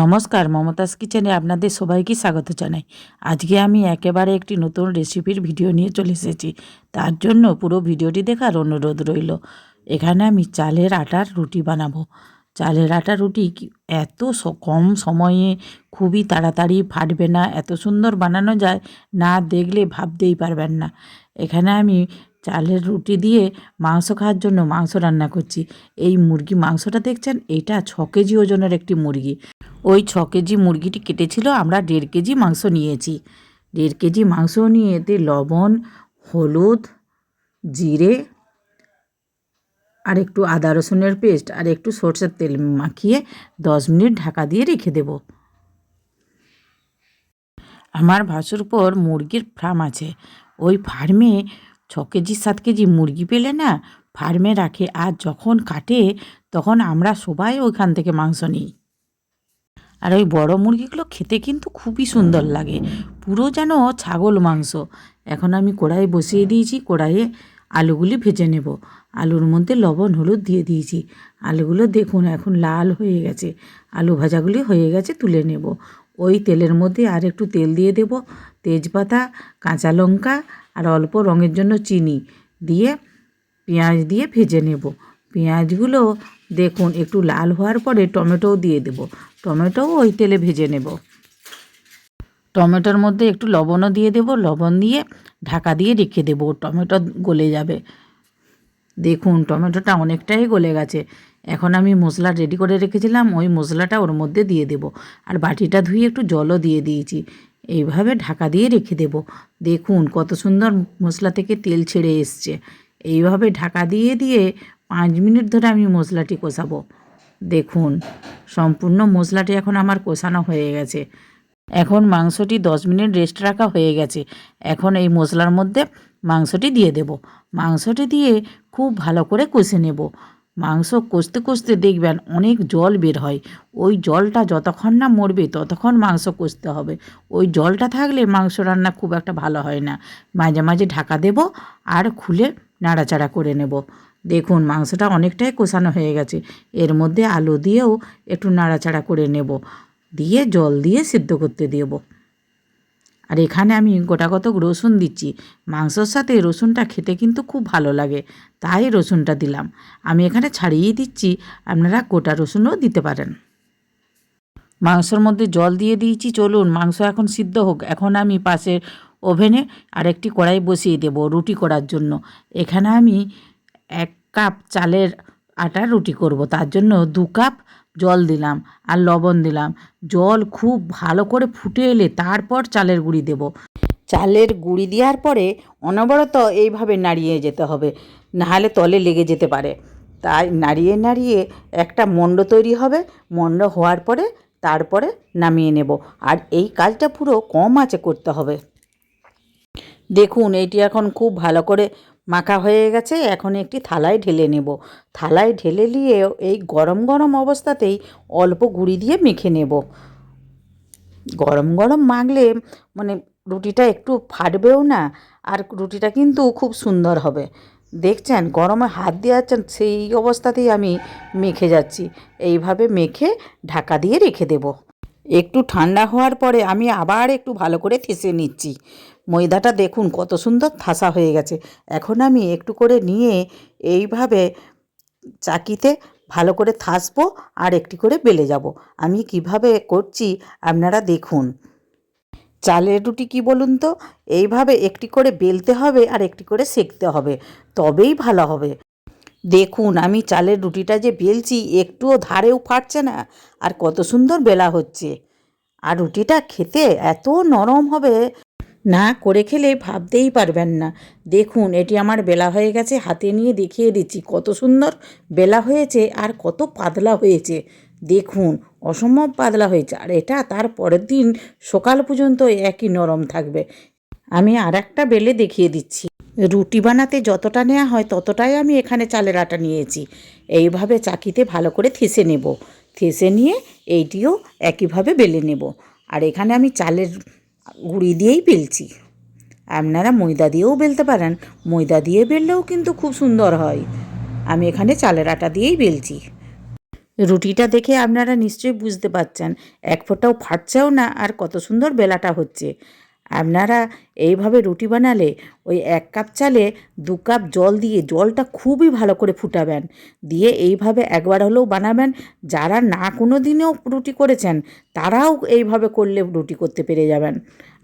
নমস্কার, মমতাজ কিচেনে আপনাদের সবাইকে স্বাগত জানাই। আজকে আমি একেবারে একটি নতুন রেসিপির ভিডিও নিয়ে চলে এসেছি। তার জন্য পুরো ভিডিওটি দেখার অনুরোধ রইল। এখানে আমি চালের আটার রুটি বানাবো। চালের আটার রুটি এত কম সময়ে খুবই তাড়াতাড়ি ফাটবে না, এত সুন্দর বানানো যায়, না দেখলে ভাবতেই পারবেন না। এখানে আমি চালের রুটি দিয়ে মাংস খাওয়ার জন্য মাংস রান্না করছি। এই মুরগি মাংসটা দেখছেন? এটা ছ কেজি ওজনের একটি মুরগি। ওই ছ কেজি মুরগিটি কেটেছিল, আমরা দেড় কেজি মাংস নিয়েছি। দেড় কেজি মাংস নিয়ে এতে লবণ, হলুদ, জিরে, আর একটু আদা রসুনের পেস্ট, আর একটু সরষের তেল মাখিয়ে দশ মিনিট ঢাকা দিয়ে রেখে দেব। আমার ভাসুর উপর মুরগির ফার্ম আছে। ওই ফার্মে ছ কেজি, সাত কেজি মুরগি পেলে না, ফার্মে রাখে, আর যখন কাটে, তখন আমরা সবাই ওইখান থেকে মাংস নিই। আর ওই বড় মুরগিগুলো খেতে কিন্তু খুবই সুন্দর লাগে। পুরো যেন ছাগল মাংস। এখন আমি কড়াই বসিয়ে দিয়েছি কড়াইয়ে আলুগুলি ভেজে নেব। আলুর মধ্যে লবণ হলুদ দিয়ে দিয়েছি। আলুগুলো দেখুন এখন লাল হয়ে গেছে। আলু ভাজাগুলি হয়ে গেছে তুলে নেব। ওই তেলের মধ্যে আর একটু তেল দিয়ে দেব। তেজপাতা কাঁচা লঙ্কা আর অল্প রঙের জন্য চিনি দিয়ে পেঁয়াজ দিয়ে ভেজে নেব। পেঁয়াজগুলো দেখুন, একটু লাল হওয়ার পরে টমেটোও দিয়ে দেব। টমেটোও ওই তেলে ভেজে নেব। টমেটোর মধ্যে একটু লবণও দিয়ে দেব। লবণ দিয়ে ঢাকা দিয়ে রেখে দেব। টমেটো গলে যাবে। দেখুন, টমেটোটা অনেকটাই গলে গেছে। এখন আমি মশলা রেডি করে রেখেছিলাম। ওই মশলাটা ওর মধ্যে দিয়ে দেব। আর বাটিটা ধুয়ে একটু জলও দিয়ে দিয়েছি। এইভাবে ঢাকা দিয়ে রেখে দেব। দেখুন, কত সুন্দর মশলা থেকে তেল ছেড়ে এসছে। এইভাবে ঢাকা দিয়ে দিয়ে পাঁচ মিনিট ধরে আমি মশলাটি কষাবো। দেখুন, সম্পূর্ণ মশলাটি এখন আমার কষানো হয়ে গেছে। এখন মাংসটি দশ মিনিট রেস্ট রাখা হয়ে গেছে। এখন এই মশলার মধ্যে মাংসটি দিয়ে দেব। মাংসটি দিয়ে খুব ভালো করে কষে নেব। মাংস কষতে কষতে দেখবেন অনেক জল বের হয়। ওই জলটা যতক্ষণ না মরবে ততক্ষণ মাংস কষতে হবে। ওই জলটা থাকলে মাংস রান্না খুব একটা ভালো হয় না। মাঝে মাঝে ঢাকা দেব আর খুলে নাড়াচাড়া করে নেব। দেখুন, মাংসটা অনেকটাই কষানো হয়ে গেছে। এর মধ্যে আলু দিয়েও একটু নাড়াচাড়া করে নেব। দিয়ে জল দিয়ে সিদ্ধ করতে দেব। আর এখানে আমি গোটাকতক রসুন দিচ্ছি। মাংসর সাথে রসুনটা খেতে কিন্তু খুব ভালো লাগে। তাই রসুনটা দিলাম। আমি এখানে ছাড়িয়ে দিচ্ছি। আপনারা গোটা রসুনও দিতে পারেন। মাংসর মধ্যে জল দিয়ে দিয়েছি। চলুন, মাংস এখন সিদ্ধ হোক। এখন আমি পাশের ওভেনে আরেকটি কড়াই বসিয়ে দেব রুটি করার জন্য। এখানে আমি এক কাপ চালের আটার রুটি করব। তার জন্য দু কাপ জল দিলাম আর লবণ দিলাম। জল খুব ভালো করে ফুটে এলে তারপর চালের গুঁড়ি দেব। চালের গুঁড়ি দেওয়ার পরে অনবরত এইভাবে নাড়িয়ে যেতে হবে, নাহলে তলে লেগে যেতে পারে। তাই নাড়িয়ে নাড়িয়ে একটা মণ্ড তৈরি হবে। মণ্ড হওয়ার পরে তারপরে নামিয়ে নেব। আর এই কাজটা পুরো কম আঁচে করতে হবে। দেখুন, এটি এখন খুব ভালো করে মাখা হয়ে গেছে। এখন একটি থালায় ঢেলে নেব। থালায় ঢেলে নিয়ে এই গরম গরম অবস্থাতেই অল্প গুঁড়ি দিয়ে মেখে নেব। গরম গরম মাখলে মানে রুটিটা একটু ফাটবেও না, আর রুটিটা কিন্তু খুব সুন্দর হবে। দেখছেন, গরমে হাত দিয়ে যাচ্ছেন সেই অবস্থাতেই আমি মেখে যাচ্ছি। এইভাবে মেখে ঢাকা দিয়ে রেখে দেব। একটু ঠান্ডা হওয়ার পরে আমি আবার একটু ভালো করে থেসে নিচ্ছি। ময়দাটা দেখুন, কত সুন্দর থাসা হয়ে গেছে। এখন আমি একটু করে নিয়ে এইভাবে চাকিতে ভালো করে থাসবো আর একটি করে বেলে যাব। আমি কীভাবে করছি আপনারা দেখুন। চালের রুটি কি বলুন তো? এইভাবে একটি করে বেলতে হবে আর একটি করে সেকতে হবে, তবেই ভালো হবে। দেখুন, আমি চালের রুটিটা যে বেলছি, একটুও ধারেও ফাটছে না আর কত সুন্দর বেলা হচ্ছে। আর রুটিটা খেতে এত নরম হবে না করে খেলে ভাবতেই পারবেন না। দেখুন, এটি আমার বেলা হয়ে গেছে, হাতে নিয়ে দেখিয়ে দিচ্ছি। কত সুন্দর বেলা হয়েছে আর কত পাতলা হয়েছে। দেখুন, অসম্ভব পাতলা হয়েছে আর এটা তার পরের দিন সকাল পর্যন্ত একই নরম থাকবে। আমি আর একটা বেলে দেখিয়ে দিচ্ছি। রুটি বানাতে যতটা নেওয়া হয় ততটাই আমি এখানে চালের আটা নিয়েছি। এইভাবে চাকিতে ভালো করে থেসে নেব। থেসে নিয়ে এইটিও একইভাবে বেলে নেব। আর এখানে আমি চালের গুঁড়ি দিয়েই বেলছি। আপনারা ময়দা দিয়েও বেলতে পারেন। ময়দা দিয়ে বেললেও কিন্তু খুব সুন্দর হয়। আমি এখানে চালের আটা দিয়েই বেলছি। রুটিটা দেখে আপনারা নিশ্চয়ই বুঝতে পারছেন। এক ফোঁটাও ফাটছেও না আর কত সুন্দর বেলাটা হচ্ছে। আপনারা এইভাবে রুটি বানালে ওই এক কাপ চালে দু কাপ জল দিয়ে জলটা খুবই ভালো করে ফুটাবেন। দিয়ে এইভাবে একবার হলেও বানাবেন। যারা না কোনো দিনেও রুটি করেছেন, তারাও এইভাবে করলে রুটি করতে পেরে যাবেন।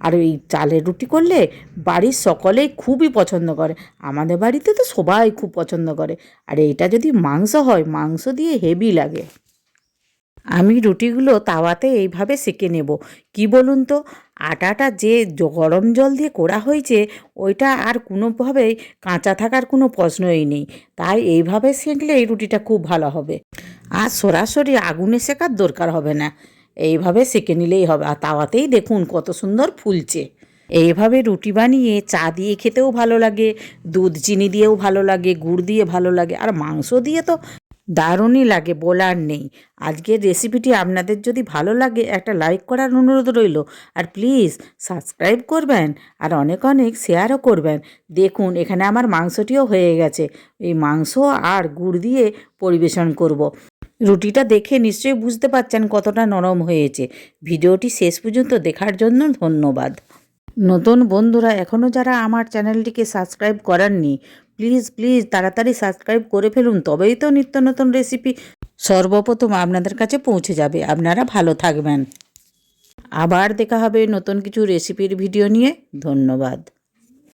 আর এই চালের রুটি করলে বাড়ির সকলেই খুবই পছন্দ করে। আমাদের বাড়িতে তো সবাই খুব পছন্দ করে। আর এইটা যদি মাংস হয়, মাংস দিয়ে হেভি লাগে। আমি রুটিগুলো তাওয়াতে এইভাবে সেকে নেব। কি বলুন তো? আটাটা যে গরম জল দিয়ে করা হয়েছে, ওইটা আর কোনোভাবেই কাঁচা থাকার কোনো প্রশ্নই নেই। তাই এইভাবে সেঁকলে এই রুটিটা খুব ভালো হবে। আর সরাসরি আগুনে শেখার দরকার হবে না। এইভাবে সেকে নিলেই হবে। আর তাওয়াতেই দেখুন কত সুন্দর ফুলছে। এইভাবে রুটি বানিয়ে চা দিয়ে খেতেও ভালো লাগে, দুধ, চিনি দিয়েও ভালো লাগে, গুড় দিয়ে ভালো লাগে, আর মাংস দিয়ে তো দারুণই লাগে, বলার নেই। আজকের রেসিপিটি আপনাদের যদি ভালো লাগে, একটা লাইক করার অনুরোধ রইল। আর প্লিজ সাবস্ক্রাইব করবেন আর অনেক অনেক শেয়ারও করবেন। দেখুন, এখানে আমার মাংসটিও হয়ে গেছে। এই মাংস আর গুড় দিয়ে পরিবেশন করব। রুটিটা দেখে নিশ্চয়ই বুঝতে পারছেন কতটা নরম হয়েছে। ভিডিওটি শেষ পর্যন্ত দেখার জন্য ধন্যবাদ। নতুন বন্ধুরা এখনও যারা আমার চ্যানেলটিকে সাবস্ক্রাইব করাননি প্লিজ প্লিজ তাড়াতাড়ি সাবস্ক্রাইব করে ফেলুন, তবেই তো নিত্য নতুন রেসিপি সর্বপ্রথম আপনাদের কাছে পৌঁছে যাবে। আপনারা ভালো থাকবেন। আবার দেখা হবে নতুন কিছু রেসিপির ভিডিও নিয়ে। ধন্যবাদ।